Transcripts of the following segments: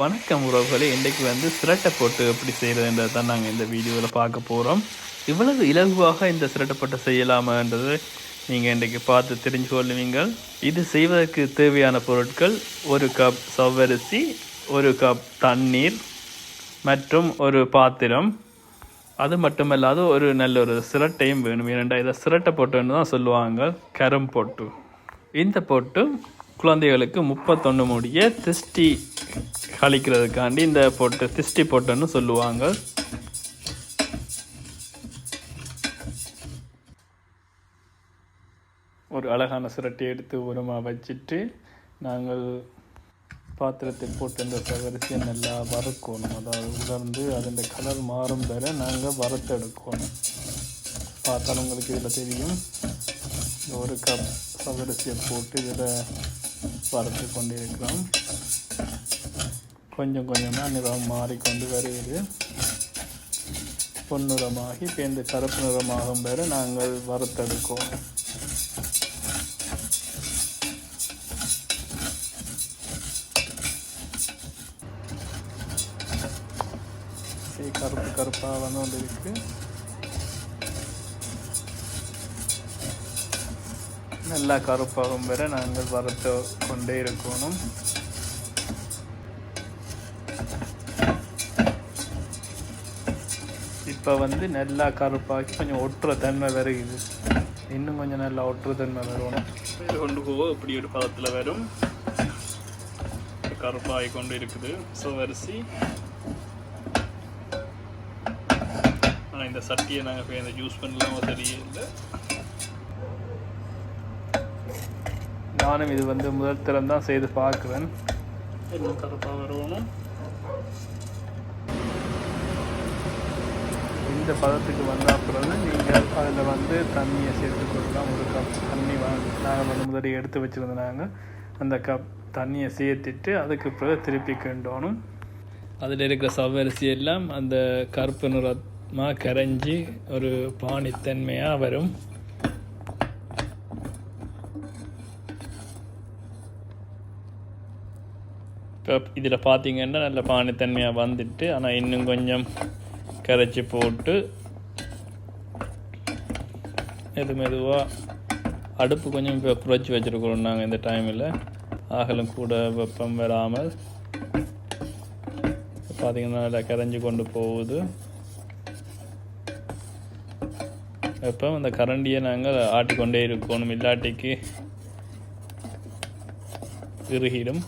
வணக்கம் உறவுகளே. இன்றைக்கு வந்து சிரட்டை போட்டு எப்படி செய்கிறதுன்றதை தான் நாங்கள் இந்த வீடியோவில் பார்க்க போகிறோம் இவ்வளவு இலகுவாக இந்த சிரட்டை போட்டு செய்யலாமான்றது நீங்கள் இன்றைக்கு பார்த்து தெரிஞ்சு கொள்ளுவீங்கள். இது செய்வதற்கு தேவையான பொருட்கள் ஒரு கப் சவ்வரிசி ஒரு கப் தண்ணீர் மற்றும் ஒரு பாத்திரம். அது மட்டுமல்லாது ஒரு நல்ல ஒரு சிரட்டையும் வேணும். ஏனென்றால் இதை சிரட்டை போட்டுன்னு தான் சொல்லுவாங்க. கரம் போட்டு. இந்த போட்டு குழந்தைகளுக்கு முப்பத்தொன்று முடிய திருஷ்டி கழிக்கிறதுக்காண்டி இந்த போட்டு திஷ்டி போட்டுன்னு சொல்லுவாங்க. ஒரு அழகான சுரட்டி எடுத்து உரமாக வச்சுட்டு நாங்கள் பாத்திரத்தில் போட்டு இந்த வரிசையை நல்லா வறுக்கணும். அதாவது உலர்ந்து அதன் கலர் மாறும் வரை நாங்கள் வறுத்தெடுக்கணும். பார்த்தாலும் உங்களுக்கு இதில் தெரியும். ஒரு கப் சவரிசியை போட்டு இதில் வறுத்து கொண்டிருக்கிறோம். கொஞ்சம் கொஞ்சமாக நிறம் மாறிக்கொண்டு வருகிறது. பொன்னிறமாகி இப்போ இந்த கருப்பு நிறமாகும் வரை நாங்கள் வறுத்தெடுக்கோம் கருப்பு கருப்பாக வந்து கொண்டு இருக்கு நல்லா கருப்பாகும் வரை நாங்கள் வறுத்து கொண்டே இருக்கணும். இப்போ வந்து நல்லா கருப்பாக்கி கொஞ்சம் ஒட்டுற தன்மை வருகுது இன்னும் கொஞ்சம் நல்லா ஒட்டுற தன்மை வரணும் இது கொண்டு போக இப்படி ஒரு பதத்தில் வரும். கருப்பாகி கொண்டு இருக்குது. ஸோ அரிசி ஆனால் இந்த சட்டியை நாங்கள் இந்த யூஸ் பண்ணலாமோ தெரியல. நானும் இது வந்து முதல் தரம் தான் செய்து பார்க்குறேன். இன்னும் கருப்பாக வரணும். இந்த பதத்துக்கு வந்த அப்புறம் நீங்கள் அதில் வந்து தண்ணியை சேர்த்து கொடுக்கலாம் ஒரு கப் தண்ணி வாங்க நாங்கள் வந்து முதல்ல எடுத்து வச்சுருந்தாங்க அந்த கப் தண்ணியை சேர்த்துட்டு அதுக்கு பிறகு திருப்பி கிண்டோணும். அதில் இருக்கிற சவரிசி எல்லாம் அந்த கருப்பு நிறமாக கரைஞ்சி ஒரு பானித்தன்மையாக வரும். இப்போ இதில் பார்த்தீங்கன்னா நல்ல பானித்தன்மையாக வந்துட்டு ஆனால் இன்னும் கொஞ்சம் கரைச்சி போட்டு மெது மெதுவாக அடுப்பு கொஞ்சம் இப்போ குறைச்சி வச்சுருக்குறோம் நாங்கள் இந்த டைமில் ஆகலும் கூட வெப்பம் வராமல். பார்த்தீங்கன்னா கரைஞ்சி கொண்டு போகுது. வெப்பம் அந்த கரண்டியை நாங்கள் ஆட்டிக்கொண்டே இருக்கணும் இல்லாட்டிக்கு இறுகிடும்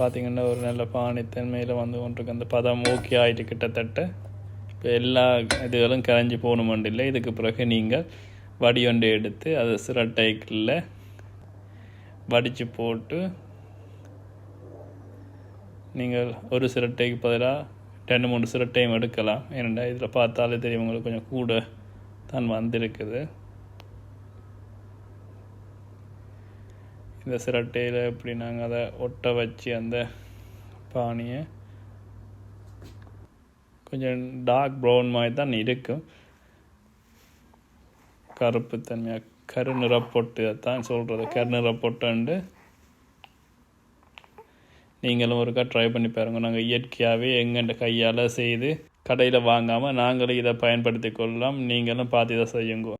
பார்த்திங்கன்னா ஒரு நல்ல பானைத்தன்மையில் வந்து கொண்டிருக்கு. அந்த பதம் ஓகே ஆகிட்டு கிட்டத்தட்ட இப்போ எல்லா இதுகளும் கரைஞ்சி போகணுமெண்டு இல்லை இதுக்கு பிறகு நீங்கள் வடியொண்டை எடுத்து அதை சிரட்டைக்கில் வடித்து போட்டு நீங்கள் ஒரு சிரட்டைக்கு பதிலாக ரெண்டு மூணு சிரட்டையும் எடுக்கலாம். ஏனெண்டா இதில் பார்த்தாலே தெரியும் உங்களுக்கு கொஞ்சம் கூட தான் வந்திருக்குது. இந்த சிரட்டையில் எப்படி நாங்கள் அதை ஒட்ட வச்சு அந்த பானியை கொஞ்சம் டார்க் ப்ரௌன் மாதிரி தான் இருக்கும். கருப்பு தன்மையாக கருநிறப்பொட்டு தான் சொல்கிறது கருநிறப்பொட்டுண்டு நீங்களும் ஒருக்கா ட்ரை பண்ணி பாருங்கள் நாங்கள் இயற்கையாகவே எங்கள்கிட்ட கையால் செய்து கடையில் வாங்காமல் நாங்களும் இதை பயன்படுத்தி கொள்ளலாம். நீங்களும் பார்த்து இதை செய்யுங்க.